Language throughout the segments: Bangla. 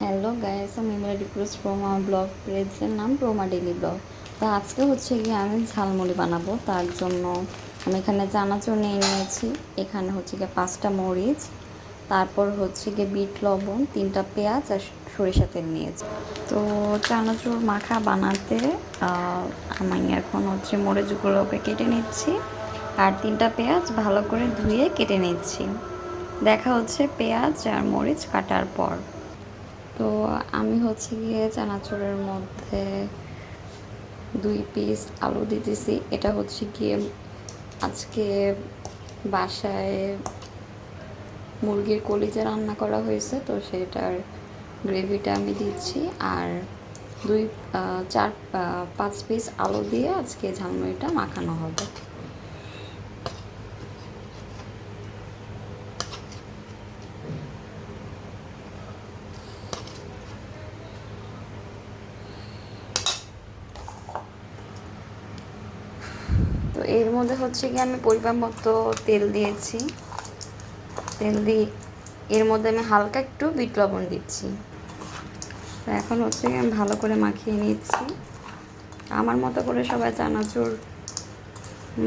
হ্যালো গাইস আমি মেরা রিকোয়েস্ট প্রোমা ব্লগ পেজের নাম প্রোমা ডেলি ব্লগ তো আজকে হচ্ছে গিয়ে আমি ঝালমুড়ি বানাবো। তার জন্য আমি এখানে চানাচুর নিয়ে নিয়েছি। এখানে হচ্ছে গিয়ে পাঁচটা মরিচ, তারপর হচ্ছে গিয়ে বিট লবণ, তিনটা পেঁয়াজ আর সরিষা তেল নিয়েছি। তো চানাচুর মাখা বানাতে আমি এখন হচ্ছে মরিচগুলোকে কেটে নিচ্ছি আর তিনটা পেঁয়াজ ভালো করে ধুয়ে কেটে নিচ্ছি। দেখা হচ্ছে পেঁয়াজ আর মরিচ কাটার পর। তো আমি হচ্ছে গিয়ে চানাচুরের মধ্যে দুই পিস আলু দিতেছি। এটা হচ্ছে গিয়ে আজকে বাসায় মুরগির কলিজা রান্না করা হয়েছে, তো সেটার গ্রেভিটা আমি দিচ্ছি। আর দুই চার পাঁচ পিস আলু দিয়ে আজকে ঝালমুড়িটা মাখানো হবে। তো এর মধ্যে হচ্ছে কি আমি পরিমাণ মতো তেল দিয়েছি। তেল দিয়ে এর মধ্যে আমি হালকা একটু বিট লবণ দিচ্ছি। তো এখন হচ্ছে কি আমি ভালো করে মাখিয়ে নিচ্ছি। আমার মতো করে সবাই চানাচুর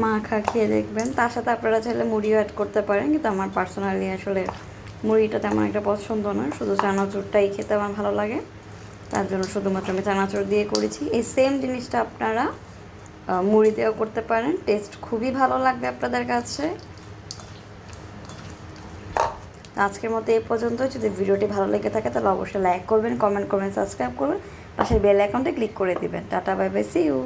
মাখা খেয়ে দেখবেন। তার সাথে আপনারা চাইলে মুড়িও অ্যাড করতে পারেন, কিন্তু আমার পার্সোনালি আসলে মুড়িটা তেমন একটা পছন্দ নয় শুধু চানাচুরটাই খেতে আমার ভালো লাগে। তার জন্য শুধুমাত্র আমি চানাচুর দিয়ে করেছি। এই সেম জিনিসটা আপনারা মুড়ি দিয়েও করতে পারেন। টেস্ট খুবই ভালো লাগবে আপনাদের কাছে। আজকের মতো এই পর্যন্ত। যদি ভিডিওটি ভালো লেগে থাকে, তাহলে অবশ্যই লাইক করবেন কমেন্ট করবেন সাবস্ক্রাইব করবেন। পাশের বেল অ্যাকাউন্টে ক্লিক করে দিবেন। Tata bye bye see you